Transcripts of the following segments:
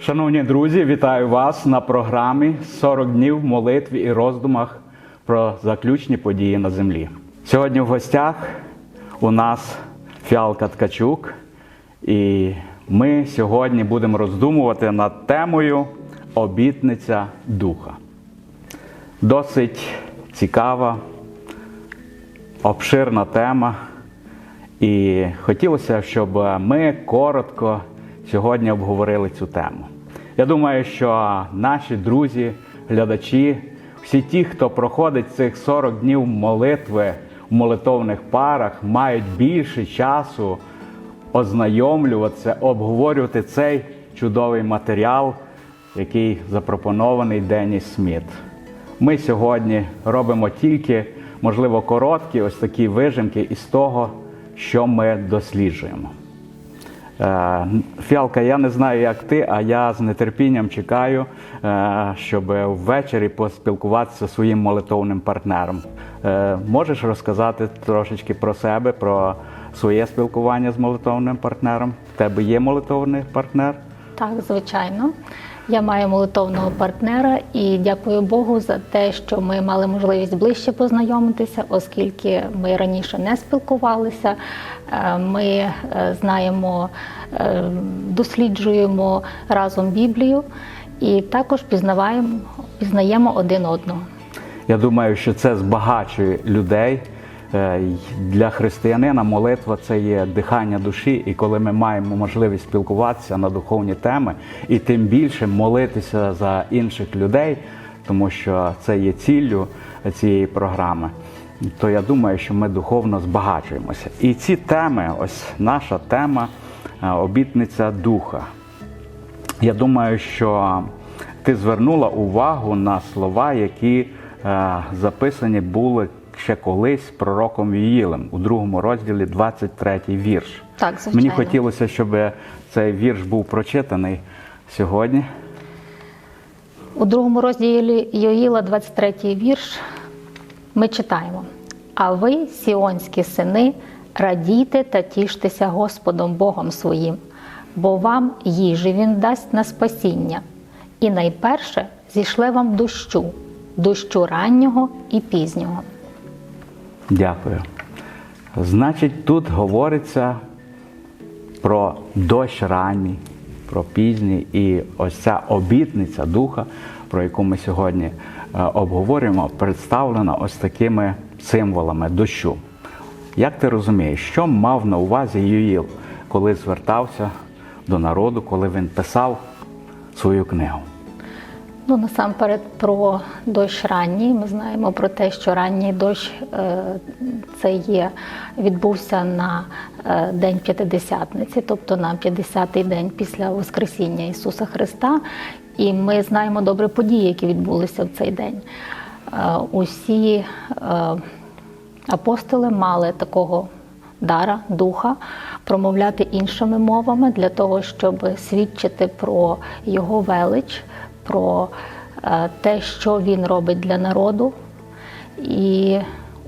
Шановні друзі, вітаю вас на програмі «40 днів в молитві і роздумах про заключні події на землі. Сьогодні в гостях у нас Фіалка Ткачук, і ми сьогодні будемо роздумувати над темою Обітниця Духа. Досить цікава, обширна тема. І хотілося, щоб ми коротко сьогодні обговорили цю тему. Я думаю, що наші друзі, глядачі, всі ті, хто проходить цих 40 днів молитви в молитовних парах, мають більше часу ознайомлюватися, обговорювати цей чудовий матеріал, який запропонований Деніс Сміт. Ми сьогодні робимо тільки, можливо, короткі ось такі вижимки із того, що ми досліджуємо. Е, Фіалка, я не знаю, як ти, а я з нетерпінням чекаю, е, щоб ввечері поспілкуватися зі своїм молитовним партнером. Е, Можеш розказати трошечки про себе, про своє спілкування з молитовним партнером? В тебе є молитовний партнер? Так, звичайно. Я маю молитовного партнера і дякую Богу за те, що ми мали можливість ближче познайомитися, оскільки ми раніше не спілкувалися. Е, Ми е, знаємо, е, досліджуємо разом Біблію і також пізнаваємо, пізнаємо один одного. Я думаю, що це збагачує людей. Е, Для християнина молитва це є дихання душі, і коли ми маємо можливість спілкуватися на духовні теми, і тим більше молитися за інших людей, тому що це є ціллю цієї програми, то я думаю, що ми духовно збагачуємося. І ці теми, ось наша тема е, обітниця духа. Я думаю, що ти звернула увагу на слова, які е, записані були ще колись пророком Віїлем у другому розділі, 23 вірш. Так, звичайно. Мені хотілося, щоб цей вірш був прочитаний сьогодні. У другому розділі Йоїла, 23 вірш, ми читаємо: А ви, сіонські сини, радійте та тіштеся Господом Богом своїм, бо вам їжі Він дасть на спасіння, і найперше зійшле вам дощу, дощу раннього і пізнього. Дякую. Значить, тут говориться про дощ ранній, про пізній, і ось ця обітниця духа, про яку ми сьогодні е, обговорюємо, представлена ось такими символами дощу. Як ти розумієш, що мав на увазі Юїл, коли звертався до народу, коли він писав свою книгу? Ну, насамперед про дощ ранній. Ми знаємо про те, що ранній дощ е, це є, відбувся на е, День П'ятидесятниці, тобто на 50-й день після Воскресіння Ісуса Христа. І ми знаємо добре події, які відбулися в цей день. Е, Усі апостоли мали такого дара, духа, промовляти іншими мовами для того, щоб свідчити про його велич, про е, те, що він робить для народу. І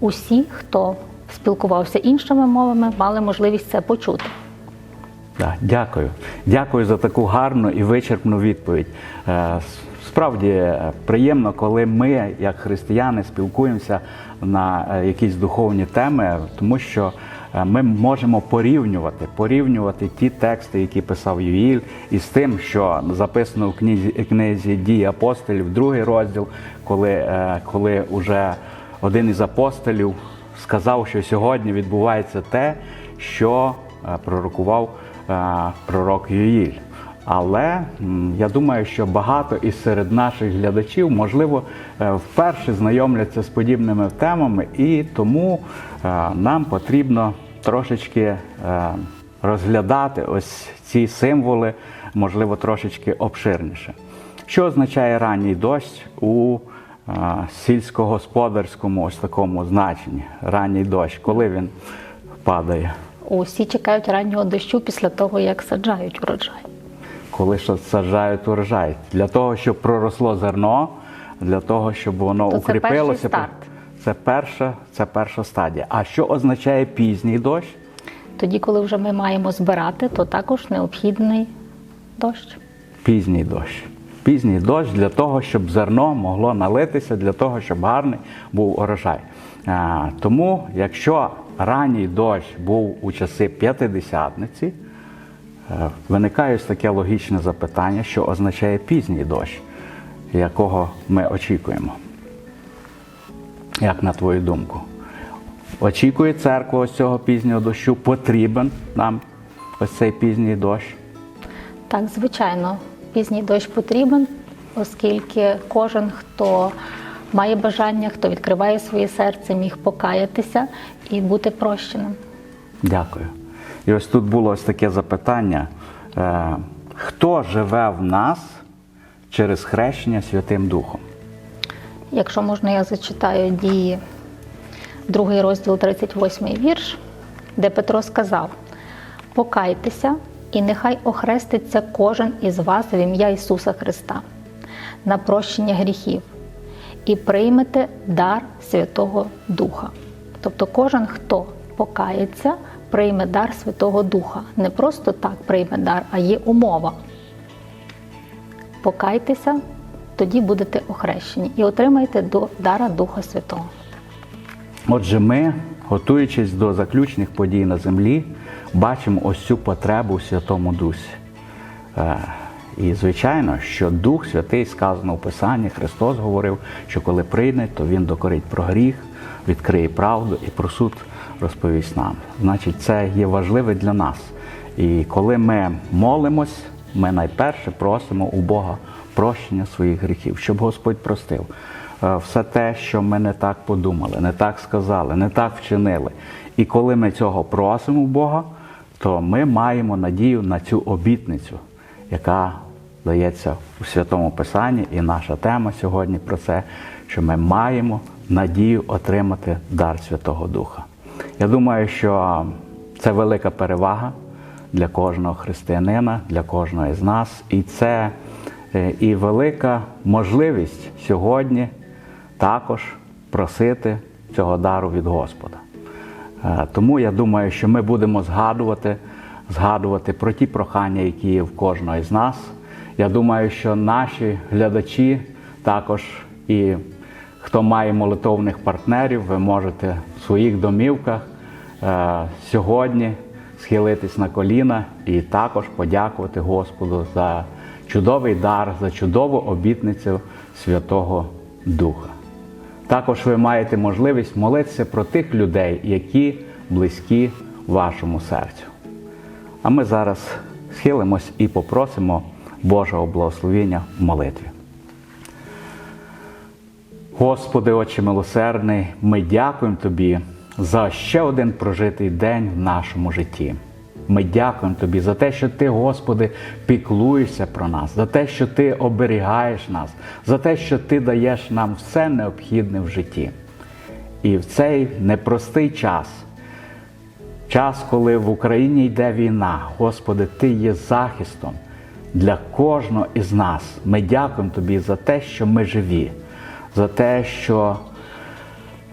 усі, хто спілкувався іншими мовами, мали можливість це почути. Так, дякую. Дякую за таку гарну і вичерпну відповідь. Е, Справді е, приємно, коли ми, як християни, спілкуємося на якісь духовні теми, тому що ми можемо порівнювати, порівнювати ті тексти, які писав Юїль, із тим, що записано в книзі, книзі дії апостолів, другий розділ, коли, е, коли уже один із апостолів сказав, що сьогодні відбувається те, що е, пророкував е, пророк Юїль. Але я думаю, що багато із серед наших глядачів, можливо, е, вперше знайомляться з подібними темами, і тому е, нам потрібно трошечки е, розглядати ось ці символи, можливо, трошечки обширніше. Що означає ранній дощ у е, сільськогосподарському ось такому значенні? Ранній дощ, коли він падає? Усі чекають раннього дощу після того, як саджають урожай. коли що саджають урожай. Для того, щоб проросло зерно, для того, щоб воно То це укріпилося. перший старт. Це перша, це перша стадія. А що означає пізній дощ? Тоді, коли вже ми маємо збирати, то також необхідний дощ. Пізній дощ. Пізній дощ для того, щоб зерно могло налитися, для того, щоб гарний був урожай. А, Тому, якщо ранній дощ був у часи п'ятидесятниці, е, виникає таке логічне запитання, що означає пізній дощ, якого ми очікуємо. Як на твою думку? Очікує церква ось цього пізнього дощу? Потрібен нам ось цей пізній дощ? Так, звичайно, пізній дощ потрібен, оскільки кожен, хто має бажання, хто відкриває своє серце, міг покаятися і бути прощеним. Дякую. І ось тут було ось таке запитання: Е, хто живе в нас через хрещення Святим Духом? Якщо можна, я зачитаю дії, другий розділ, 38 вірш, де Петро сказав: Покайтеся, і нехай охреститься кожен із вас в ім'я Ісуса Христа на прощення гріхів, і приймете дар Святого Духа. Тобто кожен, хто покається, прийме дар Святого Духа. Не просто так прийме дар, а є умова. Покайтеся, тоді будете охрещені і отримаєте до- дара Духа Святого. Отже, ми, готуючись до заключних подій на землі, бачимо ось цю потребу у Святому Дусі. Е, І, звичайно, що Дух Святий сказано у Писанні, Христос говорив, що коли прийде, то Він докорить про гріх, відкриє правду і про суд розповість нам. Значить, це є важливе для нас. І коли ми молимось, ми найперше просимо у Бога прощення своїх гріхів, щоб Господь простив е, все те, що ми не так подумали, не так сказали, не так вчинили. І коли ми цього просимо у Бога, то ми маємо надію на цю обітницю, яка дається у Святому Писанні, і наша тема сьогодні про це, що ми маємо надію отримати дар Святого Духа. Я думаю, що це велика перевага для кожного християнина, для кожного з нас, і це е, і велика можливість сьогодні також просити цього дару від Господа. Е, Тому я думаю, що ми будемо згадувати, згадувати про ті прохання, які є в кожного з нас. Я думаю, що наші глядачі також і хто має молитовних партнерів, ви можете в своїх домівках е, сьогодні схилитись на коліна і також подякувати Господу за чудовий дар, за чудову обітницю Святого Духа. Також ви маєте можливість молитися про тих людей, які близькі вашому серцю. А ми зараз схилимось і попросимо Божого благословення в молитві. Господи, Отче милосердний, ми дякуємо Тобі за ще один прожитий день в нашому житті. Ми дякуємо Тобі за те, що Ти, Господи, піклуєшся про нас, за те, що Ти оберігаєш нас, за те, що Ти даєш нам все необхідне в житті. І в цей непростий час, час, коли в Україні йде війна, Господи, Ти є захистом для кожного із нас. Ми дякуємо Тобі за те, що ми живі, за те, що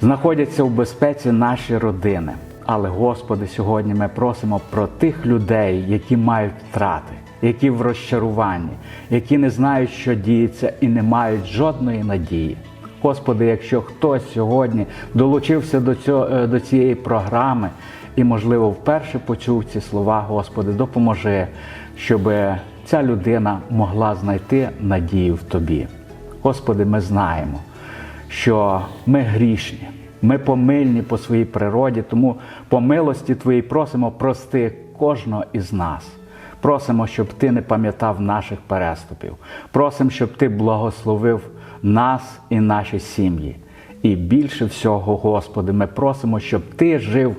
знаходяться в безпеці наші родини. Але, Господи, сьогодні ми просимо про тих людей, які мають втрати, які в розчаруванні, які не знають, що діється, і не мають жодної надії. Господи, якщо хтось сьогодні долучився до, цього, е, до цієї програми і, можливо, вперше почув ці слова, Господи, допоможи, щоб ця людина могла знайти надію в Тобі. Господи, ми знаємо, що ми грішні, ми помильні по своїй природі, тому по милості Твоїй просимо прости кожного із нас. Просимо, щоб Ти не пам'ятав наших переступів. Просимо, щоб Ти благословив нас і наші сім'ї. І більше всього, Господи, ми просимо, щоб Ти жив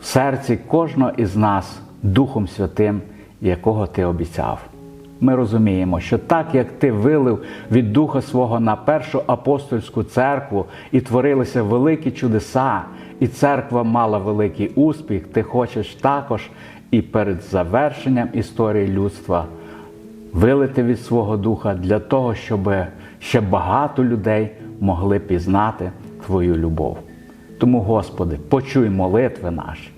в серці кожного із нас Духом Святим, якого Ти обіцяв. Ми розуміємо, що так як ти вилив від Духа свого на першу апостольську церкву і творилися великі чудеса, і церква мала великий успіх, ти хочеш також і перед завершенням історії людства вилити від свого духа для того, щоб ще багато людей могли пізнати Твою любов. Тому, Господи, почуй молитви наші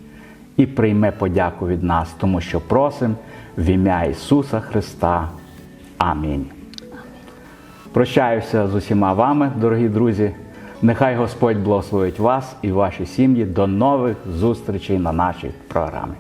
і прийми подяку від нас, тому що просим в ім'я Ісуса Христа. Амінь. Прощаюся з усіма вами, дорогі друзі. Нехай Господь благословить вас і ваші сім'ї. До нових зустрічей на нашій програмі.